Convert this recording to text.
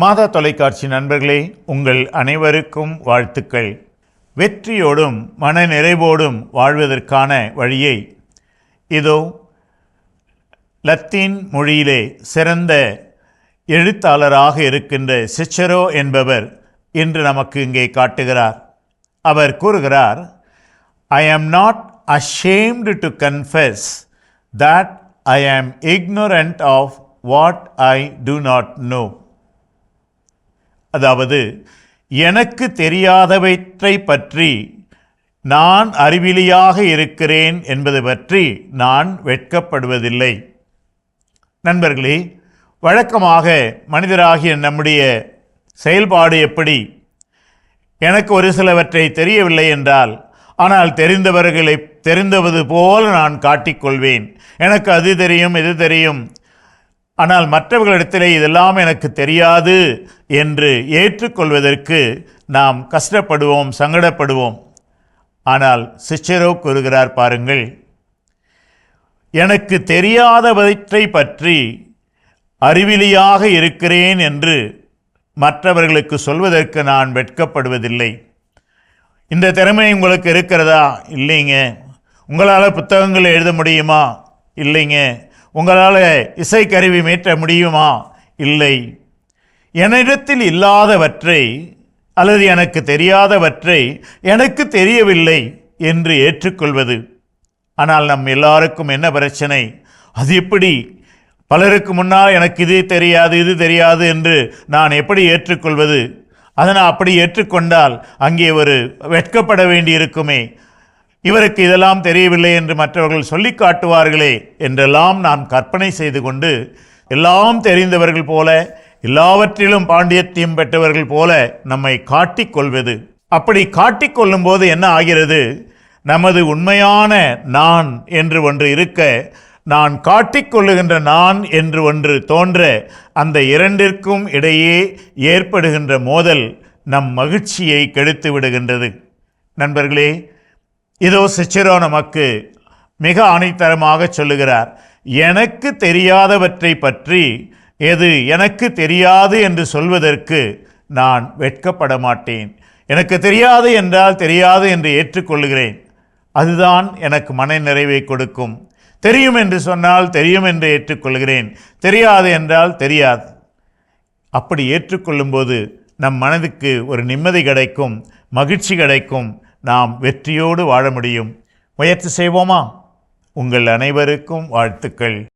மாதா தொலைக்காட்சி நண்பர்களே உங்கள் அனைவருக்கும் வாழ்த்துக்கள். வெற்றியோடும் மன நிறைவோடும் வாழ்வதற்கான வழியை இதோ லத்தீன் மொழியிலே சிறந்த எழுத்தாளராக இருக்கின்ற சிச்சரோ என்பவர் இன்று நமக்கு இங்கே காட்டுகிறார். அவர் கூறுகிறார் I am not ashamed to confess that I am ignorant of what I do not know அதாவது எனக்கு தெரியாதவற்றை பற்றி நான் அறிவிலியாக இருக்கிறேன் என்பது பற்றி நான் வெட்கப்படுவதில்லை. நண்பர்களே வழக்கமாக மனிதராகிய நம்முடைய செயல்பாடு எப்படி? எனக்கு ஒரு சிலவற்றை தெரியவில்லை என்றால் ஆனால் தெரிந்தவர்களை தெரிந்தவது போல நான் காட்டிக்கொள்வேன். எனக்கு அது தெரியும் இது தெரியும் ஆனால் மற்றவர்களிடத்திலே இதெல்லாம் எனக்கு தெரியாது என்று ஏற்றுக்கொள்வதற்கு நாம் கஷ்டப்படுவோம் சங்கடப்படுவோம். ஆனால் சிச்சரோ கூறுகிறார் பாருங்கள் எனக்கு தெரியாதவற்றை பற்றி அறிவிலியாக இருக்கிறேன் என்று மற்றவர்களுக்கு சொல்வதற்கு நான் வெட்கப்படுவதில்லை. இந்த திறமை உங்களுக்கு இருக்கிறதா? இல்லைங்க. உங்களால் புத்தகங்கள் எழுத முடியுமா? இல்லைங்க. உங்களால் இசைக்கருவி மீட்ட முடியுமா? இல்லை. என்னிடத்தில் இல்லாதவற்றை அல்லது எனக்கு தெரியாதவற்றை எனக்கு தெரியவில்லை என்று ஏற்றுக்கொள்வது. ஆனால் நம் எல்லாருக்கும் என்ன பிரச்சனை? அது எப்படி? பலருக்கு முன்னால் எனக்கு இது தெரியாது இது தெரியாது என்று நான் எப்படி ஏற்றுக்கொள்வது? அதனால் அப்படி ஏற்றுக்கொண்டால் அங்கே ஒரு வெட்கப்பட வேண்டியிருக்குமே. இவருக்கு இதெல்லாம் தெரியவில்லை என்று மற்றவர்கள் சொல்லி காட்டுவார்களே என்றெல்லாம் நான் கற்பனை செய்து கொண்டு எல்லாம் தெரிந்தவர்கள் போல எல்லாவற்றிலும் பாண்டியத்தையும் பெற்றவர்கள் போல நம்மை காட்டிக்கொள்வது அப்படி காட்டிக்கொள்ளும் போது என்ன ஆகிறது? நமது உண்மையான நான் என்று ஒன்று இருக்க நான் காட்டிக்கொள்ளுகின்ற நான் என்று ஒன்று தோன்ற அந்த இரண்டிற்கும் இடையே ஏற்படுகின்ற மோதல் நம் மகிழ்ச்சியை கெடுத்து விடுகின்றது. நண்பர்களே இதோ சிச்சிரோ நமக்கு மிக ஆணித்தரமாக சொல்லுகிறார் எனக்கு தெரியாதவற்றை பற்றி எது எனக்கு தெரியாது என்று சொல்வதற்கு நான் வெட்கப்பட மாட்டேன். எனக்கு தெரியாது என்றால் தெரியாது என்று ஏற்றுக்கொள்கிறேன் அதுதான் எனக்கு மன நிறைவை கொடுக்கும். தெரியும் என்று சொன்னால் தெரியும் என்று ஏற்றுக்கொள்கிறேன். தெரியாது என்றால் தெரியாது. அப்படி ஏற்றுக்கொள்ளும்போது நம் மனதுக்கு ஒரு நிம்மதி கிடைக்கும் மகிழ்ச்சி கிடைக்கும். நாம் வெற்றியோடு வாழ முடியும். முயற்சி செய்வோமா? உங்கள் அனைவருக்கும் வாழ்த்துக்கள்.